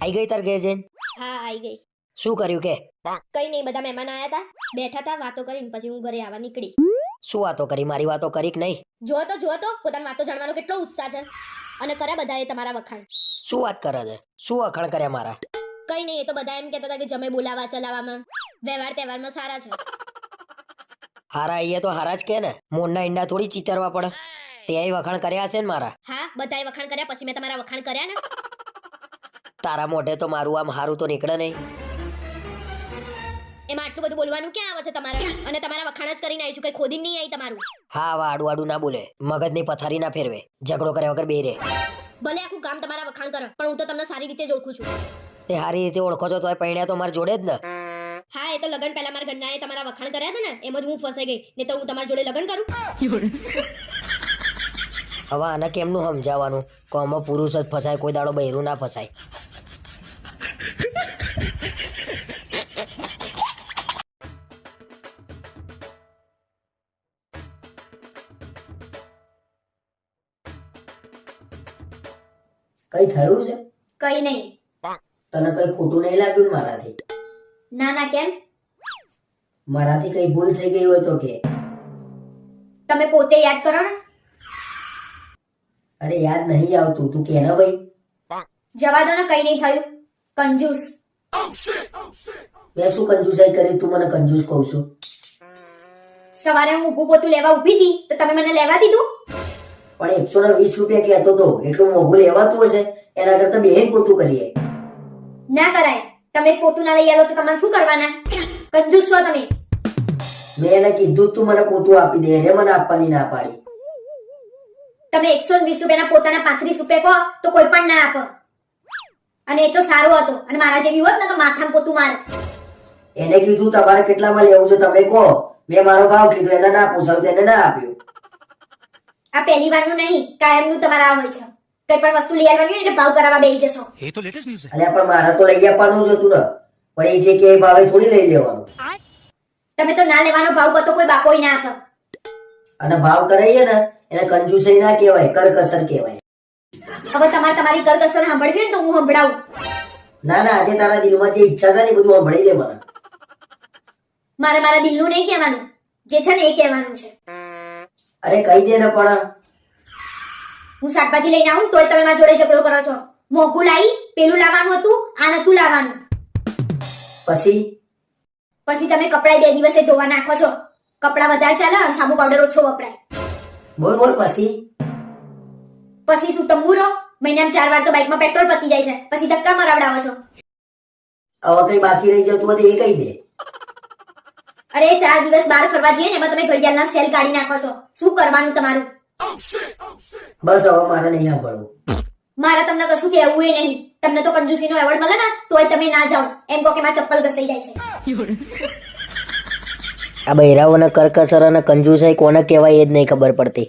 આઈ ગઈ તાર ઘેર જઈને? હા આવી ગઈ. શું કર્યું કે? કઈ નહીં બધા મહેમાન આયા હતા બેઠા હતા વાતો કરીને પછી હું ઘરે આવવા નીકળી. શું વાતો કરી? મારી વાતો કરી કે નહીં? જો તો જો તો પોતાની વાતો જાણવાનો કેટલો ઉત્સાહ છે. અને કર્યા બધાએ તમારા વખાણ. શું વાત કરે છે? શું વખાણ કર્યા મારા? કઈ નહીં એ તો બધા એમ કહેતા હતા કે જમે બોલાવા ચલાવવામાં. વ્યવહાર તહેવારમાં સારા છે. હારા અહીંયા તો હારા જ કે ને? મોરના ઈંડા થોડી ચીતરવા પડે. ત્યાંય વખાણ કર્યા છે ને મારા? હા બધાએ વખાણ કર્યા પછી મેં તમારા વખાણ કર્યા ને? તારા મોઢે તો મારું આમ હારું તો નીકળે નહીં. એમાં આટલું બધું બોલવાનું ક્યાં આવે છે તમારે? અને તમારા વખાણ જ કરીને આવીશું કઈ ખોદી નહીં આવી તમારું. હા આવા આડું આડું ના બોલે. મગજની પથારી ના ફેરવે. ઝઘડો કર્યા વગર બે રે ભલે આખું ગામ તમારા વખાણ કરે પણ હું તો તમને સારી રીતે જ ઓળખું છું. તે સારી રીતે ઓળખો છો તો પૈણ્યા તો મારા જોડે જ ને. હા એ તો લગન પહેલા મારા ઘરનાએ તમારા વખાણ કર્યા હતા ને એમ જ હું ફસાઈ ગઈ. નહીં તો હું તમારા જોડે લગન કરું. હવે આને કેમનું સમજાવવાનું? કોમાં પુરુષ જ ફસાય કોઈ દાડો બહેરું ના ફસાય. કઈ થયું છે? કઈ નહીં. તને કઈ ખોટું નહીં લાગ્યું મારાથી? ના ના કેમ? મારાથી કઈ ભૂલ થઈ ગઈ હોય તો કે. તમે પોતે યાદ કરો ને. અરે યાદ નહીં આવતું. તું કે ને ભાઈ? જવા દો ને કઈ નહીં થયું. કંજૂસ. મેં શું કંજુસાઈ કરી? તું મને કંજૂસ કહું છું. સવારે હું ઊભું પોતું લેવા ઊભી હતી તો તમે મને લેવા દીધું? પણ એકસો ને વીસ રૂપિયા કહેતો તો. એટલું મોઘું લેવાતું હશે. એના કરતા બેન પોતું કરીએ. ના કરાય. તમે પોતું ના લઈ આવો તો તમારે શું કરવાના? કંજૂસ છો તમે. મેં એને કીધું તું મને પોતું આપી દે. એને મને આપવાની ના પાડી. તમે એકસો વીસ રૂપિયાના પોતાના પાંત્રીસ રૂપિયા કહો તો કોઈ પણ ના આપો. અને એ તો સારો હતો. અને મારા જેવી હોત ને તો માથામાં પોતું મારત એને કીધું તમારે કેટલામાં લેવું છે તમે કહો. મેં મારો ભાવ કીધો એને ના પૂછાવ એને ના આપ્યો. આ પહેલી વારનું નહીં કાયમનું તમારા હોય છે. કઈ પણ વસ્તુ લઈ આવવાની એટલે ભાવ કરાવવા બેસી જશો. એ તો લેટેસ્ટ ન્યૂઝ છે. અલ્યા પણ મારે તો લઈ આપવાનું જ હતું ને. પણ એ જે કે ભાવે થોડી લઈ લેવાનું. તમે તો ના લેવાનો ભાવ બતો કોઈ બાપોય ના આપો. અને ભાવ કરાઈએ ને એને કંજુસાઈ ના કહેવાય કરકસર કહેવાય. હવે તમારે તમારી કરકસર સાંભળવી હોય તો હું સંભળાવું. ના ના આજે તારા દિલમાં જે ઈચ્છા થાય ને બધું સાંભળી દે મને. મારે મારા દિલનું નહીં કહેવાનું જે છે ને એ કહેવાનું છે. અરે કહી દે ને પણ. હું શાકભાજી લઈને આવું તોય તમે મારા જોડે ઝઘડો કરો છો. મોંઘું લાવી પેલું લાવવાનું હતું આ નતું લાવવાનું. પછી? પછી તમે કપડા બે દિવસે ધોવા નાખો છો. કપડાં વધારે ચાલે અને સાબુ પાવડર ઓછો વપરાય. બોલ બોલ પછી? પછી શું તંબુરો મહિનામાં ચાર વાર તો બાઇકમાં પેટ્રોલ પતી જાય છે. પછી ધક્કા મરાવડાવો છો. હવે કઈ બાકી રહી જતું હોય તો એ કહી દે. અરે ચાર દિવસ બહાર ફરવા જઈએ ને એમાં તમે ઘડિયાળના સેલ કાઢી નાખો છો. શું કરવાનું તમારું? બસ હવે મારે નહીં સાંભળવું. મારે તમને કશું કહેવું એ નહીં. તમને તો કંજુસીનો એવોર્ડ મળે ને તોય તમે ના જાઓ. એમ કહો કે મારા ચપ્પલ ઘસાઈ જાય છે. આ બૈરાઓને કરકસર અને કંજુસાઈ કોને કહેવાય એ જ નહીં ખબર પડતી.